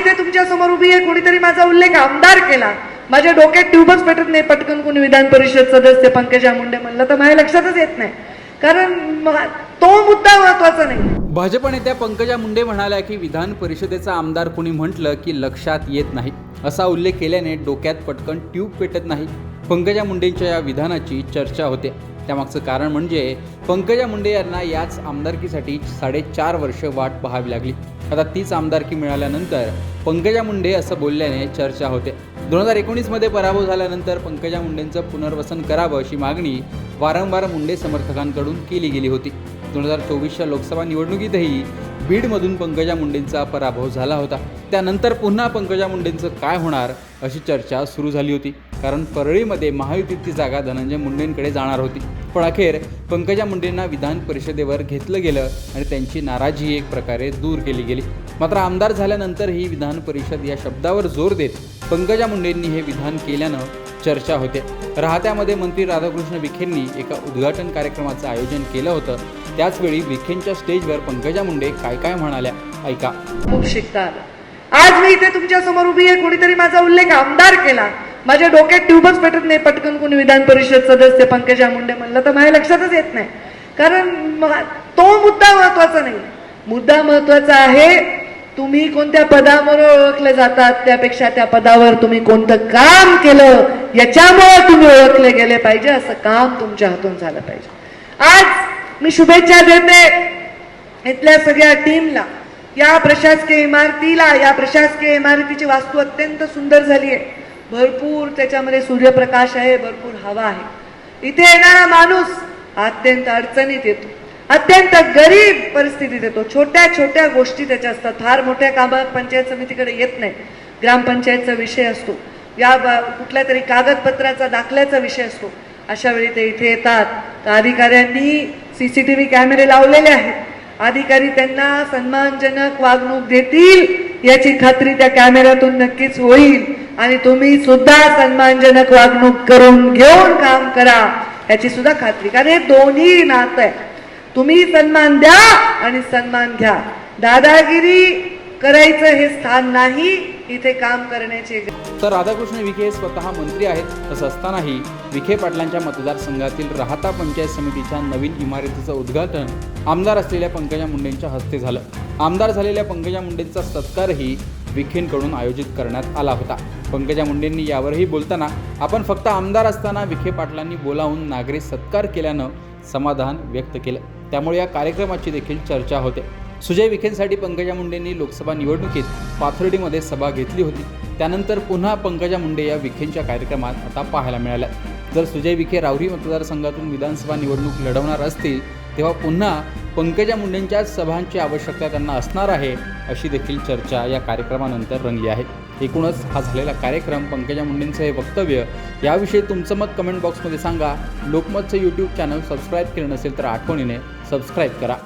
इथे तुमच्यासमोर उभी आहे कोणीतरी माझा उल्लेख आमदार केला. माझ्या डोक्यात ट्यूबच पेटत नाही पटकन कोणी विधान परिषद सदस्य पंकजा मुंडे म्हणलं तर माझ्या लक्षातच येत नाही. कारण तो मुद्दा महत्त्वाचा नाही. भाजप नेत्या पंकजा मुंडे म्हणाल्या की विधान परिषदेचा आमदार कोणी म्हटलं की लक्षात येत नाही. असा उल्लेख केल्याने डोक्यात पटकन ट्यूब पेटत नाही. पंकजा मुंडेंच्या या विधानाची चर्चा होते. त्यामागचं कारण म्हणजे पंकजा मुंडे यांना याच आमदारकीसाठी साडेचार वर्ष वाट पाहावी लागली. आता तीच आमदारकी मिळाल्यानंतर पंकजा मुंडे असं बोलल्याने चर्चा होते. दोन हजार एकोणीसमध्ये पराभव झाल्यानंतर पंकजा मुंडेंचं पुनर्वसन करावं अशी मागणी वारंवार मुंडे समर्थकांकडून केली गेली होती. दोन हजार चोवीसच्या लोकसभा निवडणुकीतही बीडमधून पंकजा मुंडेंचा पराभव झाला होता. त्यानंतर पुन्हा पंकजा मुंडेंचं काय होणार अशी चर्चा सुरू झाली होती. कारण परळीमध्ये महायुतीची जागा धनंजय मुंडेंकडे जाणार होती. पण अखेर पंकजा मुंडेंना विधान परिषदेवर घेतलं गेलं आणि त्यांची नाराजी एक प्रकारे दूर केली गेली. मात्र आमदार झाल्यानंतरही विधान परिषद या शब्दावर जोर देत पंकजा मुंडेंनी हे विधान केल्यानं चर्चा होते. राहत्यामध्ये मंत्री राधाकृष्ण विखेंनी एका उद्घाटन कार्यक्रमाचं आयोजन केलं होतं. त्याचवेळी विखेंच्या स्टेजवर पंकजा मुंडे काय काय म्हणाल्या? ऐका. खूप शिकता आज मी इथे तुमच्यासमोर उभी आहे कोणीतरी माझा उल्लेख आमदार केला. माझ्या डोक्यात ट्यूबच पेटत नाही. पटकन कोणी विधान परिषद सदस्य पंकजा मुंडे म्हणलं तर माझ्या लक्षातच येत नाही. कारण तो मुद्दा महत्त्वाचा नाही. मुद्दा महत्त्वाचा आहे तुम्ही कोणत्या पदामुळे ओळखले जातात त्यापेक्षा त्या पदावर तुम्ही कोणतं काम केलं याच्यामुळे तुम्ही ओळखले गेले पाहिजे असं काम तुमच्या हातून झालं पाहिजे. आज मी शुभेच्छा देते इथल्या सगळ्या टीमला. या प्रशासकीय इमारतीला या प्रशासकीय इमारतीची वास्तू अत्यंत सुंदर झाली आहे. भरपूर त्याच्यामध्ये सूर्यप्रकाश आहे भरपूर हवा आहे. इथे येणारा माणूस अत्यंत अडचणीत येतो. अत्यंत गरीब परिस्थितीत येतो. छोट्या छोट्या गोष्टी त्याच्या असतात. फार मोठ्या कामात पंचायत समितीकडे येत नाही. ग्रामपंचायतचा विषय असतो. या कुठल्या तरी कागदपत्राचा दाखल्याचा विषय असतो. अशा वेळी ते इथे येतात. तर अधिकाऱ्यांनी सी सी टी व्ही कॅमेरे लावलेले आहेत. अधिकारी त्यांना सन्मानजनक वागणूक देतील याची खात्री त्या कॅमेऱ्यातून नक्कीच होईल. आणि तुम्ही सुद्धा सन्मानजनक वागणूक करून घेऊन काम करा याची सुद्धा खात्री. कारण हे दोन्ही नातं आहे. तुम्ही सन्मान द्या आणि सन्मान घ्या. दादागिरी करायचं हे स्थान नाही इथे काम करण्याचे तर राधाकृष्ण विखे स्वतः मंत्री आहेत असं असतानाही विखे पाटलांच्या मतदारसंघातील राहता पंचायत समितीच्या नवीन इमारतीचं उद्घाटन आमदार असलेल्या पंकजा मुंडेंच्या हस्ते झालं. आमदार झालेल्या पंकजा मुंडेंचा सत्कारही विखेंकडून आयोजित करण्यात आला होता. पंकजा मुंडेंनी यावरही बोलताना आपण फक्त आमदार असताना विखे पाटलांनी बोलावून नागरी सत्कार केल्यानं समाधान व्यक्त केलं. त्यामुळे या कार्यक्रमाची देखील चर्चा होते. सुजय विखेंसाठी पंकजा मुंडेंनी लोकसभा निवडणुकीत पाथर्डीमध्ये सभा घेतली होती. त्यानंतर पुन्हा पंकजा मुंडे या विखेंच्या कार्यक्रमात आता पाहायला मिळाल्या. जर सुजय विखे राहुरी मतदारसंघातून विधानसभा निवडणूक लढवणार असतील तेव्हा पुन्हा पंकजा मुंडेंच्या सभांची आवश्यकता त्यांना असणार आहे अशी देखील चर्चा या कार्यक्रमानंतर रंगली आहे. एकूणच हा झालेला कार्यक्रम पंकजा मुंडेंचं हे वक्तव्य याविषयी तुमचं मत कमेंट बॉक्समध्ये सांगा. लोकमतचं यूट्यूब चॅनल सबस्क्राईब केलं नसेल तर आठवणीने सबस्क्राईब करा.